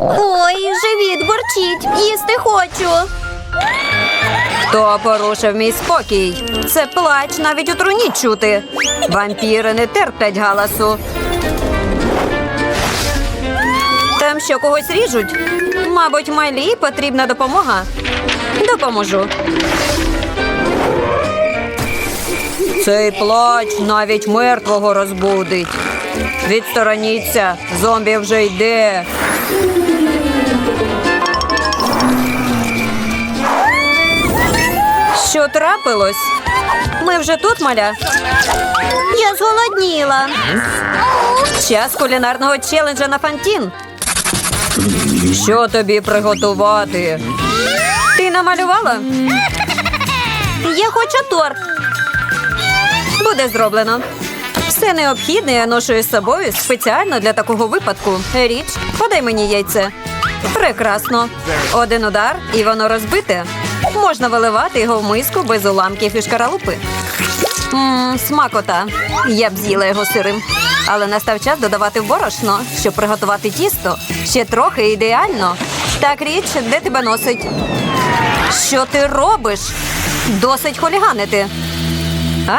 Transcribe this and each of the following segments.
Ой, живіт бурчить, їсти хочу. Хто порушив мій спокій? Це плач навіть у труні чути. Вампіри не терплять галасу. Там що когось ріжуть? Мабуть, Майлі потрібна допомога. Допоможу. Цей плач навіть мертвого розбудить. Відстороніться, зомбі вже йде. Що трапилось? Ми вже тут, маля. Я зголодніла. Час кулінарного челенджа на фантін. Що тобі приготувати? Ти намалювала? Я хочу торт. Буде зроблено. Все необхідне я ношу із собою спеціально для такого випадку. Річ, подай мені яйце. Прекрасно. Один удар, і воно розбите. Можна виливати його в миску без уламків і шкаралупи. Ммм, смакота. Я б з'їла його сирим. Але настав час додавати борошно, щоб приготувати тісто. Ще трохи ідеально. Так, річ, де тебе носить? Що ти робиш? Досить хуліганити.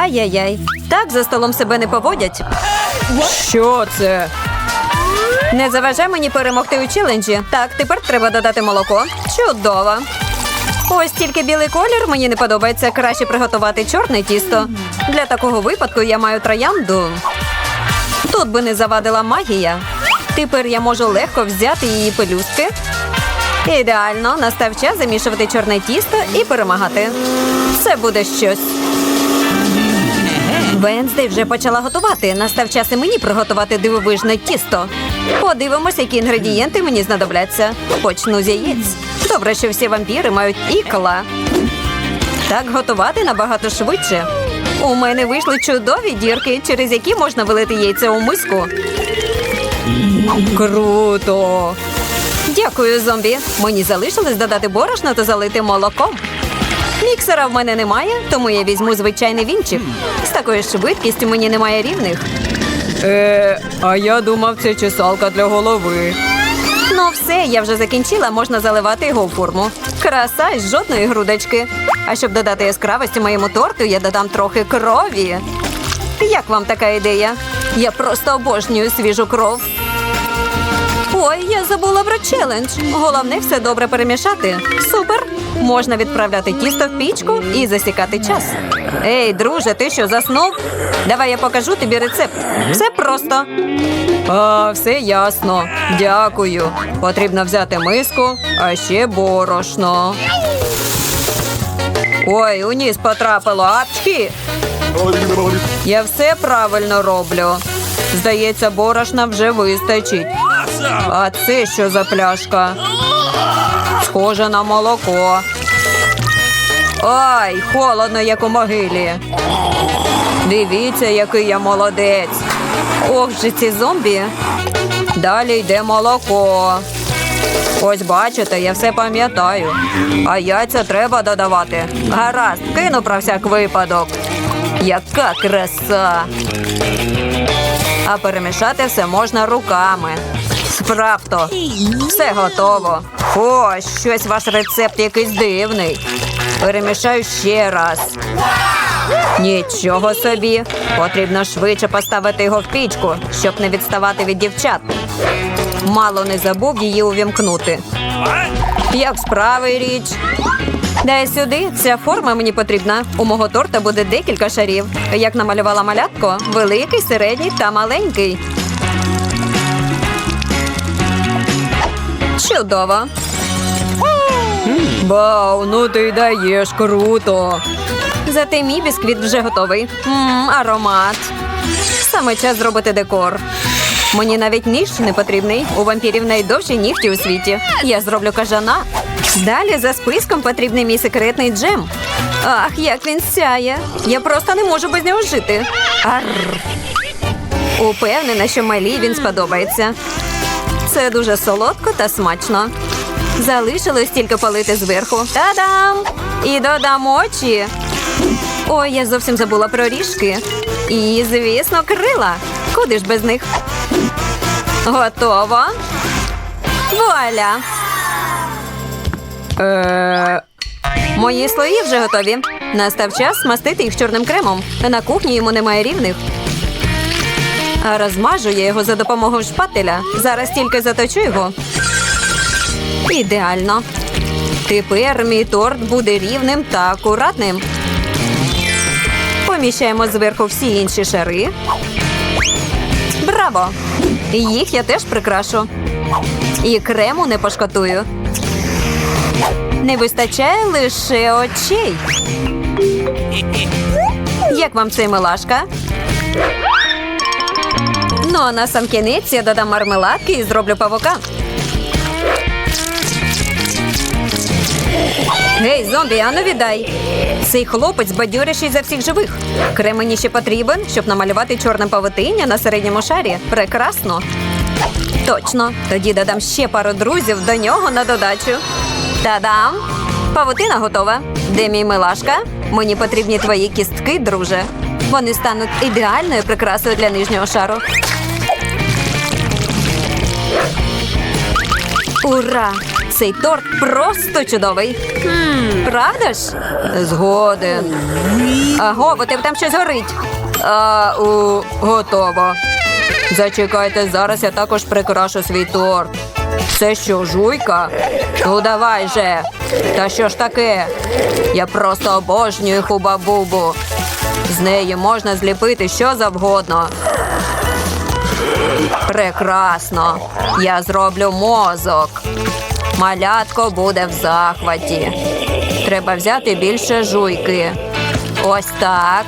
Ай-яй-яй. Так за столом себе не поводять. Що це? Не заважай мені перемогти у челенджі. Так, тепер треба додати молоко. Чудово. Ось тільки білий колір мені не подобається. Краще приготувати чорне тісто. Для такого випадку я маю троянду. Тут би не завадила магія. Тепер я можу легко взяти її пелюстки. Ідеально, настав час замішувати чорне тісто і перемагати. Це буде щось. Венздей вже почала готувати. Настав час і мені приготувати дивовижне тісто. Подивимось, які інгредієнти мені знадобляться. Почну з яєць. Добре, що всі вампіри мають ікла. Так готувати набагато швидше. У мене вийшли чудові дірки, через які можна вилити яйця у миску. Круто! Дякую, зомбі. Мені залишилось додати борошно та залити молоком. Міксера в мене немає, тому я візьму звичайний вінчик. З такою швидкістю мені немає рівних. Е, а я думав, це чесалка для голови. Ну, все, я вже закінчила, можна заливати його в форму. Краса з жодної грудочки. А щоб додати яскравості моєму торту, я додам трохи крові. Як вам така ідея? Я просто обожнюю свіжу кров. Ой, я забула про челендж. Головне все добре перемішати. Супер! Можна відправляти тісто в пічку і засікати час. Ей, друже, ти що заснув? Давай я покажу тобі рецепт. Все просто. А, все ясно. Дякую. Потрібно взяти миску, а ще борошно. Ой, у ніс потрапило, апчхі. Я все правильно роблю. Здається, борошна вже вистачить. А це що за пляшка? Схоже на молоко. Ай, холодно, як у могилі. Дивіться, який я молодець. Ох же ці зомбі. Далі йде молоко. Ось бачите, я все пам'ятаю. А яйця треба додавати. Гаразд, кину про всяк випадок. Яка краса! А перемішати все можна руками. Справто, все готово. О, щось ваш рецепт якийсь дивний. Перемішаю ще раз. Нічого собі. Потрібно швидше поставити його в пічку, щоб не відставати від дівчат. Мало не забув її увімкнути. Як справи річ? Дай сюди, ця форма мені потрібна. У мого торта буде декілька шарів. Як намалювала малятко, великий, середній та маленький. Чудово. Вау, ну ти даєш круто. Зате мій бісквіт вже готовий. Мм, аромат. Саме час зробити декор. Мені навіть ніж не потрібний. У вампірів найдовші нігті у світі. Я зроблю кажана. Далі за списком потрібний мій секретний джем. Ах, як він сяє. Я просто не можу без нього жити. Арр. Упевнена, що Малі він сподобається. Це дуже солодко та смачно. Залишилось тільки полити зверху. Та-дам! І додам очі. Ой, я зовсім забула про ріжки. І, звісно, крила. Куди ж без них? Готово. вуаля! Е, Мої слої вже готові. Настав час смастити їх чорним кремом. На кухні йому немає рівних. А розмажу я його за допомогою шпателя. Зараз тільки заточу його. Ідеально. Тепер мій торт буде рівним та акуратним. Поміщаємо зверху всі інші шари. Браво! Їх я теж прикрашу. І крему не пошкотую. Не вистачає лише очей. Як вам цей милашка? Ну, а на сам кінець я додам мармеладки і зроблю павука. Гей, зомбі, ану віддай. Цей хлопець бадьоріший за всіх живих. Крем мені ще потрібен, щоб намалювати чорне павутиння на середньому шарі. Прекрасно. Точно. Тоді додам ще пару друзів до нього на додачу. Та-дам! Павутина готова. Де мій милашка? Мені потрібні твої кістки, друже. Вони стануть ідеальною прикрасою для нижнього шару. Ура! Цей торт просто чудовий. Правда ж? Згоден. Аго, бо тебе там щось горить. А, у, готово. Зачекайте, зараз я також прикрашу свій торт. Це що, жуйка? Ну давай же. Та що ж таке? Я просто обожнюю хуба-бубу. З неї можна зліпити що завгодно. Прекрасно. Я зроблю мозок. Малятко буде в захваті. Треба взяти більше жуйки. Ось так.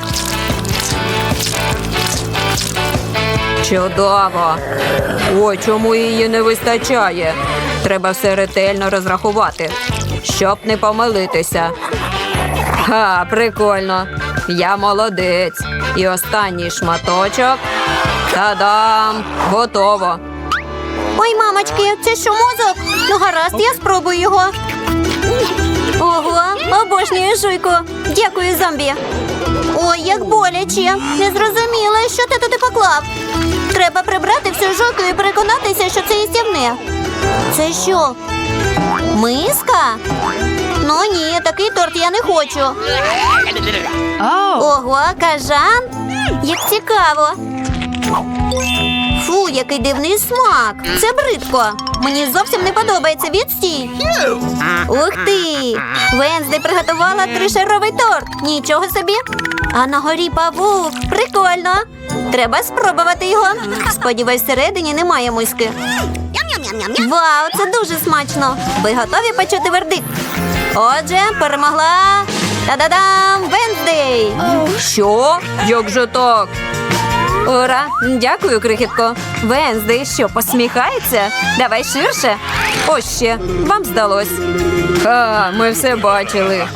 Чудово. Ой, чому її не вистачає? Треба все ретельно розрахувати, щоб не помилитися. Ха, прикольно. Я молодець. І останній шматочок. Та-дам! Готово. Ой, мамочки, це що мозок? Ну гаразд, я спробую його. Ого, обожнюю жуйку. Дякую, зомбі. Ой, як боляче. Не зрозуміла, що ти туди поклав. Треба прибрати всю жуйку і переконатися, що це їстівне. Це що? Миска? Ну ні, такий торт я не хочу. Ого, кажан? Як цікаво. Фу, який дивний смак. Це бридко. Мені зовсім не подобається відстій. Ух ти! Венсди приготувала тришаровий торт. Нічого собі. А на горі павук. Прикольно. Треба спробувати його. Сподіваюсь, всередині немає миски. Вау, це дуже смачно. Ви готові почути вердикт? Отже, перемогла. Та-да-дам! Венздей! Що? Як же так? Ура! Дякую, крихітко. Венздей, що посміхається? Давай ширше. Ось ще. Вам здалось. Ха, ми все бачили.